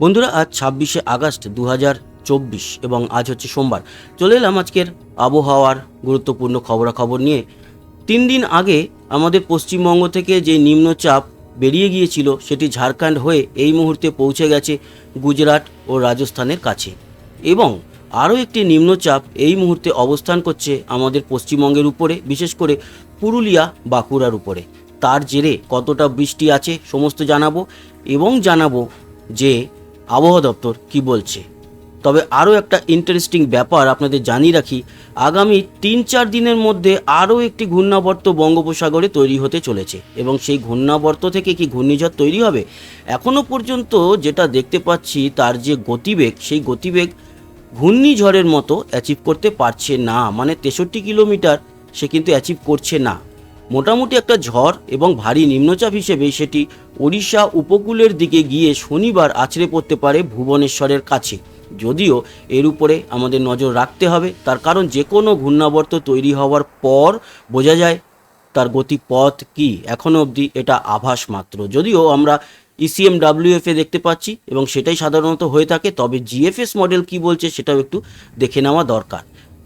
বন্ধুরা, আজ ছাব্বিশে আগস্ট দু চব্বিশ এবং আজ হচ্ছে সোমবার। চলে এলাম আজকের আবহাওয়ার গুরুত্বপূর্ণ খবরাখবর নিয়ে। তিন দিন আগে আমাদের পশ্চিমবঙ্গ থেকে যে নিম্নচাপ বেরিয়ে গিয়েছিল, সেটি ঝাড়খণ্ড হয়ে এই মুহূর্তে পৌঁছে গেছে গুজরাট ও রাজস্থানের কাছে। এবং আরও একটি নিম্নচাপ এই মুহূর্তে অবস্থান করছে আমাদের পশ্চিমবঙ্গের উপরে, বিশেষ করে পুরুলিয়া, বাঁকুড়ার উপরে। তার জেরে কতটা বৃষ্টি আছে সমস্ত জানাব এবং জানাব যে আবহাওয়া দপ্তর কি বলছে? তবে আরও একটা ইন্টারেস্টিং ব্যাপার আপনাদের জানিয়ে রাখি, আগামী তিন চার দিনের মধ্যে আরও একটি ঘূর্ণাবর্ত বঙ্গোপসাগরে তৈরি হতে চলেছে। এবং সেই ঘূর্ণাবর্ত থেকে কি ঘূর্ণিঝড় তৈরি হবে? এখনও পর্যন্ত যেটা দেখতে পাচ্ছি তার যে গতিবেগ, সেই গতিবেগ ঘূর্ণিঝড়ের মতো অ্যাচিভ করতে পারছে না। মানে তেষট্টি কিলোমিটার সে কিন্তু অ্যাচিভ করছে না। মোটামুটি একটা ঝড় এবং ভারী নিম্নচাপ হিসেবে সেটি ওড়িশা উপকূলের দিকে গিয়ে শনিবার আছড়ে পড়তে পারে ভুবনেশ্বরের কাছে। যদিও এর উপরে আমাদের নজর রাখতে হবে, তার কারণ যে কোনো ঘূর্ণাবর্ত তৈরি হওয়ার পর বোঝা যায় তার গতিপথ কি। এখনও অবধি এটা আভাস মাত্র। যদিও আমরা E ইসিএম ডাব্লিউএফে দেখতে পাচ্ছি এবং সেটাই সাধারণত হয়ে থাকে, তবে জিএফএস মডেল কি বলছে সেটাও একটু দেখে নেওয়া দরকার।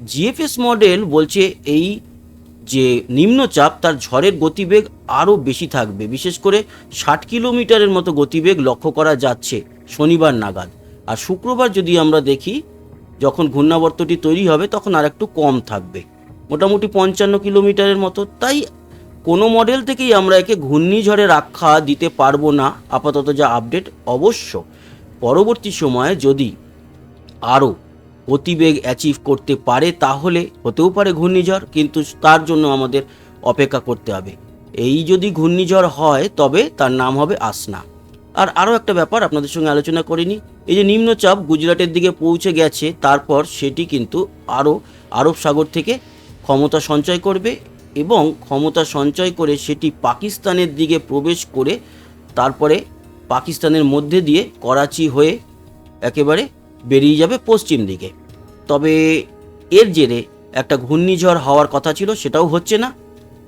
জিএফএস মডেল বলছে এই যে নিম্নচাপ, তার ঝড়ের গতিবেগ আরও বেশি থাকবে। বিশেষ করে ষাট কিলোমিটারের মতো গতিবেগ লক্ষ্য করা যাচ্ছে শনিবার নাগাদ। আর শুক্রবার যদি আমরা দেখি, যখন ঘূর্ণাবর্তটি তৈরি হবে, তখন আর একটু কম থাকবে। মোটামুটি পঞ্চান্ন কিলোমিটারের মতো। তাই কোনো মডেল থেকেই আমরা একে ঘূর্ণিঝড়ের আখ্যা দিতে পারব না। আপাতত যা আপডেট অবশ্য। পরবর্তী সময়ে যদি আরও গতিবেগ অ্যাচিভ করতে পারে তাহলে হতেও পারে ঘূর্ণিঝড়, কিন্তু তার জন্য আমাদের অপেক্ষা করতে হবে। এই যদি ঘূর্ণিঝড় হয়, তবে তার নাম হবে আসনা। আর আরও একটা ব্যাপার আপনাদের সঙ্গে আলোচনা করিনি। এই যে নিম্নচাপ গুজরাটের দিকে পৌঁছে গেছে, তারপর সেটি কিন্তু আরও আরব সাগর থেকে ক্ষমতা সঞ্চয় করবে এবং ক্ষমতা সঞ্চয় করে সেটি পাকিস্তানের দিকে প্রবেশ করে তারপরে পাকিস্তানের মধ্যে দিয়ে করাচি হয়ে একেবারে বেরিয়ে যাবে পশ্চিম দিকে। তবে এর জেরে একটা ঘূর্ণিঝড় হওয়ার কথা ছিল, সেটাও হচ্ছে না।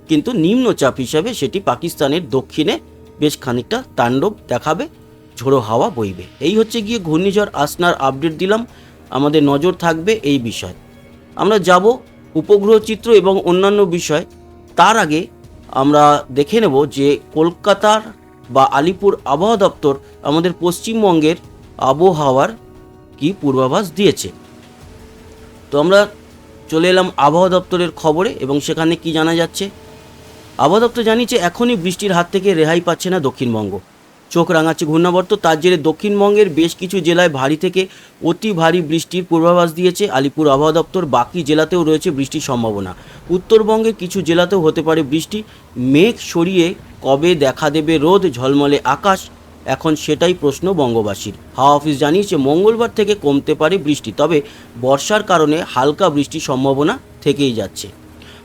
কিন্তু নিম্নচাপ হিসাবে সেটি পাকিস্তানের দক্ষিণে বেশ খানিকটা তাণ্ডব দেখাবে, ঝোড়ো হাওয়া বইবে। এই হচ্ছে গিয়ে ঘূর্ণিঝড় আসনার আপডেট দিলাম। আমাদের নজর থাকবে এই বিষয়। আমরা যাব উপগ্রহ চিত্র এবং অন্যান্য বিষয়। তার আগে আমরা দেখে নেব যে কলকাতার বা আলিপুর আবহাওয়া দপ্তর আমাদের পশ্চিমবঙ্গের আবহাওয়ার কি পূর্বাভাস দিয়েছে। তো আমরা চলে এলাম আবহাওয়া দপ্তরের খবরে এবং সেখানে কি জানা যাচ্ছে? আবহাওয়া দপ্তর জানিয়েছে এখনই বৃষ্টির হাত থেকে রেহাই পাচ্ছে না দক্ষিণবঙ্গ। চোখ রাঙাচ্ছে ঘূর্ণাবর্ত, তার জেরে দক্ষিণবঙ্গের বেশ কিছু জেলায় ভারী থেকে অতি ভারী বৃষ্টির পূর্বাভাস দিয়েছে। আলিপুর আবহাওয়া দপ্তর বাকি জেলাতেও রয়েছে বৃষ্টির সম্ভাবনা। উত্তরবঙ্গের কিছু জেলাতেও হতে পারে বৃষ্টি। মেঘ সরিয়ে কবে দেখা দেবে রোদ? ঝলমলে আকাশ। এখন সেটাই প্রশ্ন বঙ্গবাসীর। হাওয়া অফিস জানিয়েছে, মঙ্গলবার থেকে কমতে পারে বৃষ্টি, তবে বর্ষার কারণে হালকা বৃষ্টির সম্ভাবনা থেকেই যাচ্ছে।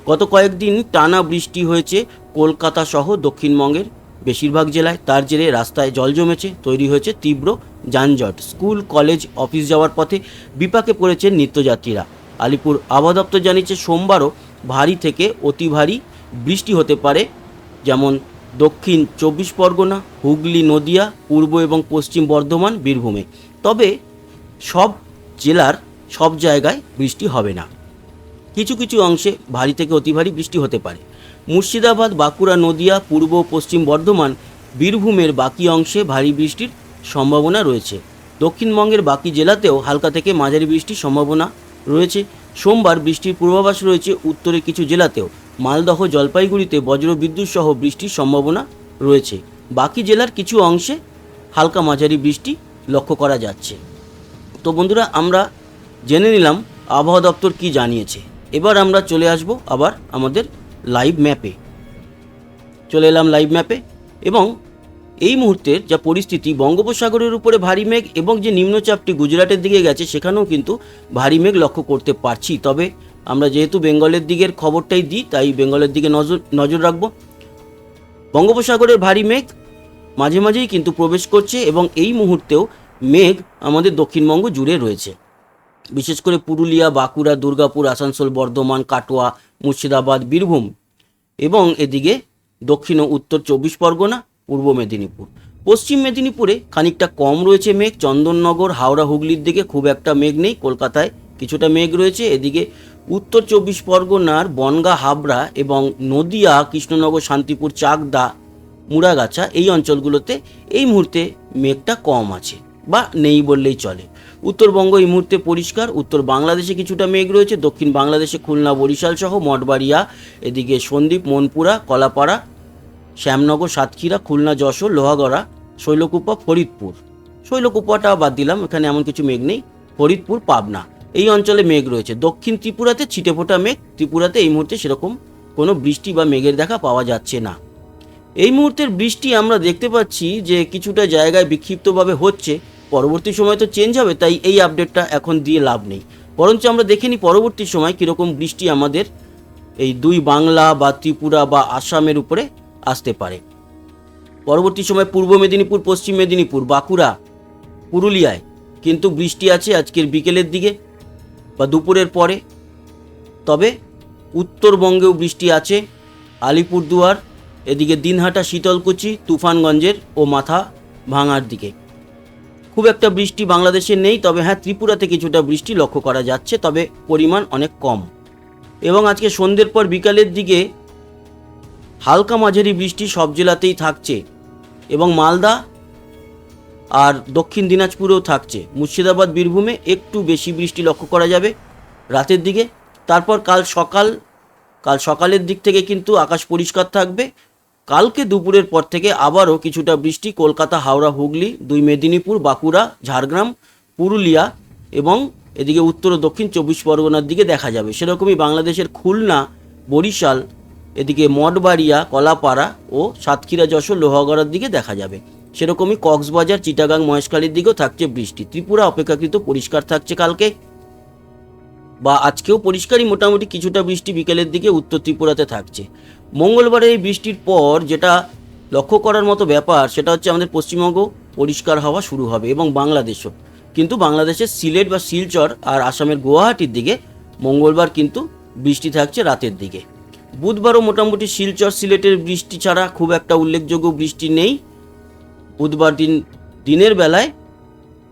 গত কয়েকদিন টানা বৃষ্টি হয়েছে কলকাতা সহ দক্ষিণবঙ্গের বেশিরভাগ জেলায়। তার জেরে রাস্তায় জল জমেছে, তৈরি হয়েছে তীব্র যানজট। স্কুল, কলেজ, অফিস যাওয়ার পথে বিপাকে পড়েছে নিত্যযাত্রীরা। আলিপুর আবহাওয়া দপ্তর জানিয়েছে, সোমবারও ভারী থেকে অতি ভারী বৃষ্টি হতে পারে, যেমন দক্ষিণ চব্বিশ পরগনা, হুগলি, নদিয়া, পূর্ব এবং পশ্চিম বর্ধমান, বীরভূমে। তবে সব জেলার সব জায়গায় বৃষ্টি হবে না। কিছু কিছু অংশে ভারী থেকে অতি ভারী বৃষ্টি হতে পারে। মুর্শিদাবাদ, বাঁকুড়া, নদিয়া, পূর্ব পশ্চিম বর্ধমান, বীরভূমের বাকি অংশে ভারী বৃষ্টির সম্ভাবনা রয়েছে। দক্ষিণবঙ্গের বাকি জেলাতেও হালকা থেকে মাঝারি বৃষ্টির সম্ভাবনা রয়েছে। সোমবার বৃষ্টির পূর্বাভাস রয়েছে উত্তরের কিছু জেলাতেও। মালদহ জলপাইগুড়িতে বজ্রবিদ্যুৎ সহ বৃষ্টির সম্ভাবনা রয়েছে। বাকি জেলার কিছু অংশে হালকা মাঝারি বৃষ্টি লক্ষ্য করা যাচ্ছে। তো বন্ধুরা, আমরা জেনে নিলাম আবহাওয়া দপ্তর কি জানিয়েছে। এবার আমরা চলে আসব আবার আমাদের লাইভ ম্যাপে চলে এলাম লাইভ ম্যাপে এবং এই মুহূর্তের যা পরিস্থিতি, বঙ্গোপসাগরের উপরে ভারী মেঘ এবং যে নিম্নচাপটি গুজরাটের দিকে গেছে, সেখানেও কিন্তু ভারী মেঘ লক্ষ্য করতে পারছি। তবে আমরা যেহেতু বেঙ্গলের দিকের খবরটাই দিই, তাই বেঙ্গলের দিকে নজর নজর রাখব। বঙ্গোপসাগরের ভারী মেঘ মাঝে মাঝেই কিন্তু প্রবেশ করছে এবং এই মুহূর্তেও মেঘ আমাদের দক্ষিণবঙ্গ জুড়ে রয়েছে। বিশেষ করে পুরুলিয়া, বাঁকুড়া, দুর্গাপুর, আসানসোল, বর্ধমান, কাটোয়া, মুর্শিদাবাদ, বীরভূম এবং এদিকে দক্ষিণ ও উত্তর চব্বিশ পরগনা, পূর্ব মেদিনীপুর। পশ্চিম মেদিনীপুরে খানিকটা কম রয়েছে মেঘ। চন্দননগর, হাওড়া, হুগলির দিকে খুব একটা মেঘ নেই। কলকাতায় কিছুটা মেঘ রয়েছে। এদিকে উত্তর চব্বিশ পরগনার বনগা, হাবড়া এবং নদিয়া, কৃষ্ণনগর, শান্তিপুর, চাকদা, মুড়াগাছা এই অঞ্চলগুলোতে এই মুহূর্তে মেঘটা কম আছে বা নেই বললেই চলে। উত্তরবঙ্গ এই মুহূর্তে পরিষ্কার। উত্তর বাংলাদেশে কিছুটা মেঘ রয়েছে। দক্ষিণ বাংলাদেশে খুলনা, বরিশাল সহ মঠবাড়িয়া, এদিকে সন্দ্বীপ, মনপুরা, কলাপাড়া, শ্যামনগর, সাতক্ষীরা, খুলনা, যশোর, লোহাগড়া, শৈলকুপা, ফরিদপুর। শৈলকুপাটা বাদ দিলাম, এখানে এমন কিছু মেঘ নেই। ফরিদপুর, পাবনা। এই অঞ্চলে মেঘ রয়েছে। দক্ষিণ ত্রিপুরাতে ছিটেফোঁটা মেঘ। ত্রিপুরাতে এই মুহূর্তে সেরকম কোনো বৃষ্টি বা মেঘের দেখা পাওয়া যাচ্ছে না। এই মুহূর্তের বৃষ্টি আমরা দেখতে পাচ্ছি যে কিছুটা জায়গায় বিক্ষিপ্তভাবে হচ্ছে। পরবর্তী সময় তো চেঞ্জ হবে, তাই এই আপডেটটা এখন দিয়ে লাভ নেই। বরঞ্চ আমরা দেখে নিই পরবর্তী সময় কীরকম বৃষ্টি আমাদের এই দুই বাংলা বা ত্রিপুরা বা আসামের উপরে আসতে পারে। পরবর্তী সময় পূর্ব মেদিনীপুর, পশ্চিম মেদিনীপুর, বাঁকুড়া, পুরুলিয়ায় কিন্তু বৃষ্টি আছে আজকের বিকেলের দিকে। বা দুপুরের পরে। তবে উত্তরবঙ্গেও বৃষ্টি আছে, আলিপুরদুয়ার, এদিকে দিনহাটা, শীতলকুচি, তুফানগঞ্জের ও মাথা ভাঙার দিকে। খুব একটা বৃষ্টি বাংলাদেশে নেই, তবে হ্যাঁ ত্রিপুরাতে কিছুটা বৃষ্টি লক্ষ্য করা যাচ্ছে, তবে পরিমাণ অনেক কম। এবং আজকে সন্ধ্যের পর বিকালের দিকে হালকা মাঝারি বৃষ্টি সব জেলাতেই থাকছে। এবং মালদা আর দক্ষিণ দিনাজপুরেও থাকছে। মুর্শিদাবাদ, বীরভূমে একটু বেশি বৃষ্টি লক্ষ্য করা যাবে। রাতের দিকে, তারপর কাল সকাল, কাল সকালের দিক থেকে কিন্তু আকাশ পরিষ্কার থাকবে। কালকে দুপুরের পর থেকে আবারও কিছুটা বৃষ্টি, কলকাতা, হাওড়া, হুগলি, দুই মেদিনীপুর, বাঁকুড়া, ঝাড়গ্রাম, পুরুলিয়া এবং এদিকে উত্তর ও দক্ষিণ চব্বিশ পরগনার দিকে দেখা যাবে। সেরকমই বাংলাদেশের খুলনা, বরিশাল, এদিকে মঠবাড়িয়া, কলাপাড়া ও সাতক্ষীরা, যশোর, লোহাগড়ার দিকে দেখা যাবে। সেরকমই কক্সবাজার, চিটাগাং, মহেশখালীর দিকেও থাকছে বৃষ্টি। ত্রিপুরা অপেক্ষাকৃত পরিষ্কার থাকছে কালকে। বা আজকেও পরিষ্কারই মোটামুটি কিছুটা বৃষ্টি বিকেলের দিকে উত্তর ত্রিপুরাতে থাকছে। মঙ্গলবারে এই বৃষ্টির পর যেটা লক্ষ্য করার মতো ব্যাপার, সেটা হচ্ছে আমাদের পশ্চিমবঙ্গ পরিষ্কার হওয়া শুরু হবে এবং বাংলাদেশও। কিন্তু বাংলাদেশের সিলেট বা শিলচর আর আসামের গুয়াহাটির দিকে মঙ্গলবার কিন্তু বৃষ্টি থাকছে রাতের দিকে। বুধবারও মোটামুটি শিলচর, সিলেটের বৃষ্টি ছাড়া খুব একটা উল্লেখযোগ্য বৃষ্টি নেই। বুধবার দিন, দিনের বেলায়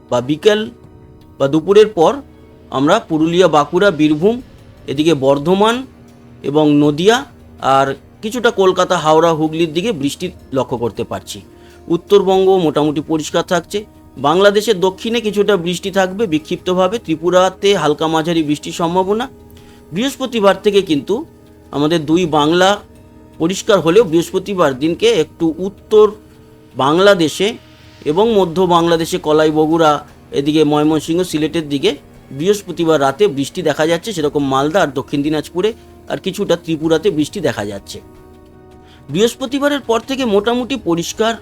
বা বিকেল বা দুপুরের পর আমরা পুরুলিয়া, বাঁকুড়া, বীরভূম, এদিকে বর্ধমান এবং নদিয়া আর কিছুটা কলকাতা, হাওড়া, হুগলির দিকে বৃষ্টি লক্ষ্য করতে পারছি। উত্তরবঙ্গ মোটামুটি পরিষ্কার থাকছে। বাংলাদেশের দক্ষিণে কিছুটা বৃষ্টি থাকবে বিক্ষিপ্তভাবে। ত্রিপুরাতে হালকা মাঝারি বৃষ্টির সম্ভাবনা। বৃহস্পতিবার থেকে কিন্তু আমাদের দুই বাংলা পরিষ্কার হলেও বৃহস্পতিবার দিনকে একটু উত্তর বাংলাদেশে এবং মধ্য বাংলাদেশে কলাই বগুড়া এদিকে ময়মনসিংহ সিলেটের দিকে বৃহস্পতিবার রাতে বৃষ্টি দেখা যাচ্ছে, সেরকম মালদা আর দক্ষিণ দিনাজপুরে, আর কিছুটা ত্রিপুরাতে বৃষ্টি দেখা যাচ্ছে। বৃহস্পতিবারের পর থেকে মোটামুটি পরিষ্কার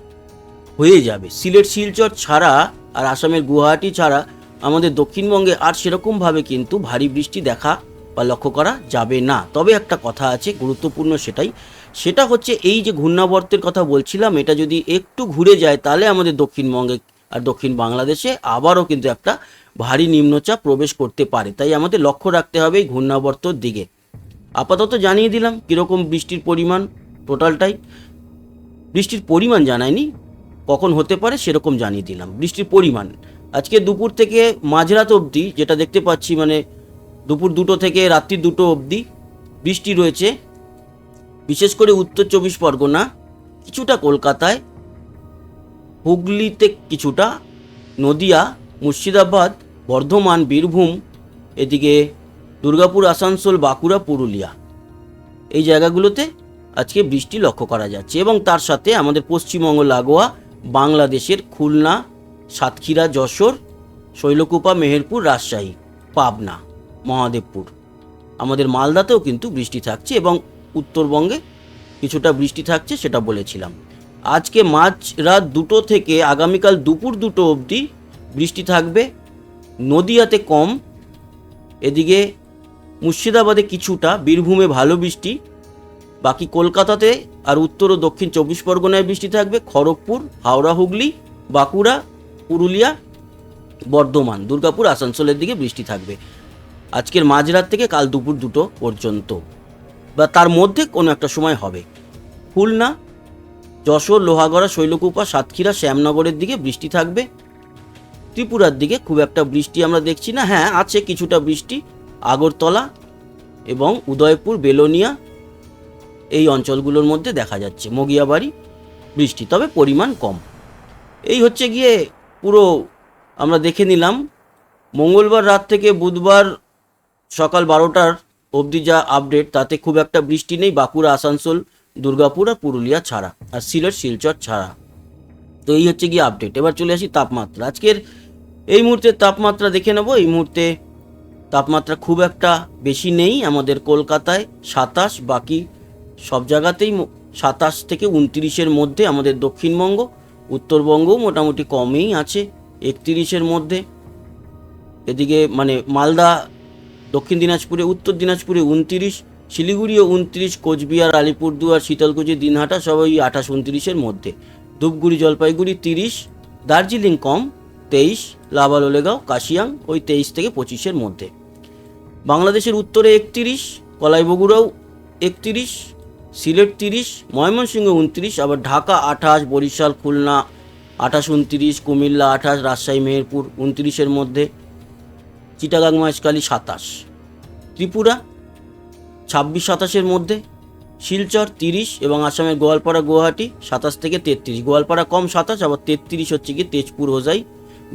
হয়ে যাবে। সিলেট শিলচর ছাড়া আর আসামের গুয়াহাটি ছাড়া আমাদের দক্ষিণবঙ্গে আর সেরকমভাবে কিন্তু ভারী বৃষ্টি দেখা বা লক্ষ্য করা যাবে না। তবে একটা কথা আছে, গুরুত্বপূর্ণ সেটাই সেটা হচ্ছে এই যে ঘূর্ণাবর্তের কথা বলছিলাম, এটা যদি একটু ঘুরে যায় তাহলে আমাদের দক্ষিণবঙ্গে আর দক্ষিণ বাংলাদেশে আবারও কিন্তু একটা ভারী নিম্নচাপ প্রবেশ করতে পারে। তাই আমাদের লক্ষ্য রাখতে হবে এই ঘূর্ণাবর্তর দিকে। আপাতত জানিয়ে দিলাম, কীরকম বৃষ্টির পরিমাণ টোটালটাই বৃষ্টির পরিমাণ জানায়নি কখন হতে পারে সেরকম জানিয়ে দিলাম। বৃষ্টির পরিমাণ, আজকে দুপুর থেকে মাঝরাত অবধি যেটা দেখতে পাচ্ছি মানে দুপুর দুটো থেকে রাত্রি দুটো অবধি বৃষ্টি রয়েছে। বিশেষ করে উত্তর চব্বিশ পরগনা, কিছুটা কলকাতায়, হুগলিতে কিছুটা, নদিয়া, মুর্শিদাবাদ, বর্ধমান, বীরভূম, এদিকে দুর্গাপুর, আসানসোল, বাঁকুড়া, পুরুলিয়া। এই জায়গাগুলোতে আজকে বৃষ্টি লক্ষ্য করা যাচ্ছে এবং তার সাথে আমাদের পশ্চিমবঙ্গ, লাগোয়া, বাংলাদেশের খুলনা, সাতক্ষীরা, যশোর, শৈলকুপা, মেহেরপুর, রাজশাহী, পাবনা, মহাদেবপুর। আমাদের মালদাতেও কিন্তু বৃষ্টি থাকছে এবং উত্তরবঙ্গে কিছুটা বৃষ্টি থাকছে সেটা বলেছিলাম। আজকে মাঝ রাত দুটো থেকে আগামীকাল দুপুর দুটো অবধি বৃষ্টি থাকবে, নদিয়াতে কম, এদিকে মুর্শিদাবাদে কিছুটা, বীরভূমে ভালো বৃষ্টি, বাকি কলকাতাতে আর উত্তর ও দক্ষিণ চব্বিশ পরগনায় বৃষ্টি থাকবে, খড়গপুর, হাওড়া, হুগলি, বাঁকুড়া, পুরুলিয়া, বর্ধমান, দুর্গাপুর, আসানসোলের দিকে বৃষ্টি থাকবে। আজকের মাঝরাত থেকে কাল দুপুর দুটো পর্যন্ত। বা তার মধ্যে কোনো একটা সময় হবে। খুলনা, যশোর, লোহাগড়া, শৈলকুপা, সাতক্ষীরা, শ্যামনগরের দিকে বৃষ্টি থাকবে। ত্রিপুরার দিকে খুব একটা বৃষ্টি আমরা দেখছি না। হ্যাঁ আছে কিছুটা বৃষ্টি। আগরতলা এবং উদয়পুর, বেলোনিয়া এই অঞ্চলগুলোর মধ্যে দেখা যাচ্ছে। মগিয়াবাড়ি বৃষ্টি, তবে পরিমাণ কম। এই হচ্ছে গিয়ে পুরো আমরা দেখে নিলাম। মঙ্গলবার রাত থেকে বুধবার সকাল বারোটার অবধি যা আপডেট তাতে খুব একটা বৃষ্টি নেই, বাঁকুড়া, আসানসোল, দুর্গাপুর আর পুরুলিয়া ছাড়া, আর সিলেট, শিলচর ছাড়া। তো এই হচ্ছে গিয়ে আপডেট এবার চলে আসি তাপমাত্রা। আজকের এই মুহূর্তে তাপমাত্রা দেখে নেব। এই মুহূর্তে তাপমাত্রা খুব একটা বেশি নেই আমাদের কলকাতায়, সাতাশ, বাকি সব জায়গাতেই সাতাশ থেকে উনত্রিশের মধ্যে আমাদের দক্ষিণবঙ্গ, উত্তরবঙ্গও মোটামুটি কমই আছে, একত্রিশের মধ্যে। এদিকে মানে মালদা দক্ষিণ দিনাজপুরে, উত্তর দিনাজপুরে উনত্রিশ, শিলিগুড়িও উনত্রিশ, কোচবিহার, আলিপুরদুয়ার, শীতলকুচি, দিনহাটা সবই আঠাশ উনত্রিশের মধ্যে। ধূপগুড়ি, জলপাইগুড়ি তিরিশ, দার্জিলিং কম তেইশ লাভালোলেগাঁও কাশিয়াং ওই তেইশ থেকে পঁচিশের মধ্যে। বাংলাদেশের উত্তরে একত্রিশ, কলাইবগুড়াও একত্রিশ, সিলেট তিরিশ, ময়মনসিংহ উনত্রিশ, আবার ঢাকা আঠাশ, বরিশাল, খুলনা আঠাশ উনত্রিশ, কুমিল্লা আঠাশ, রাজশাহী, মেহেরপুর উনত্রিশের মধ্যে। চিটাগাং মহেশখালী সাতাশ। ত্রিপুরা, ছাব্বিশ সাতাশের মধ্যে। শিলচর তিরিশ এবং আসামের গোয়ালপাড়া গুয়াহাটি সাতাশ থেকে তেত্রিশ। গোয়ালপাড়া কম সাতাশ, আবার তেত্রিশ হচ্ছে কি তেজপুর হোজাই,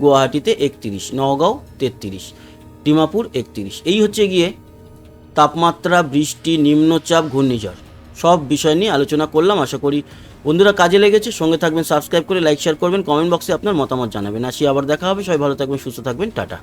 গুয়াহাটিতে একত্রিশ নওগাঁও তেত্রিশ, ডিমাপুর একত্রিশ। এই হচ্ছে গিয়ে তাপমাত্রা, বৃষ্টি, নিম্নচাপ, ঘূর্ণিঝড়। সব বিষয় নিয়ে আলোচনা করলাম, আশা করি বন্ধুরা কাজে লেগেছে। সঙ্গে থাকবেন, সাবস্ক্রাইব করে, লাইক, শেয়ার করবেন, কমেন্ট বক্সে আপনার মতামত জানাবেন। আসি, আবার দেখা হবে। সবাই ভালো থাকবেন, সুস্থ থাকবেন। টাটা।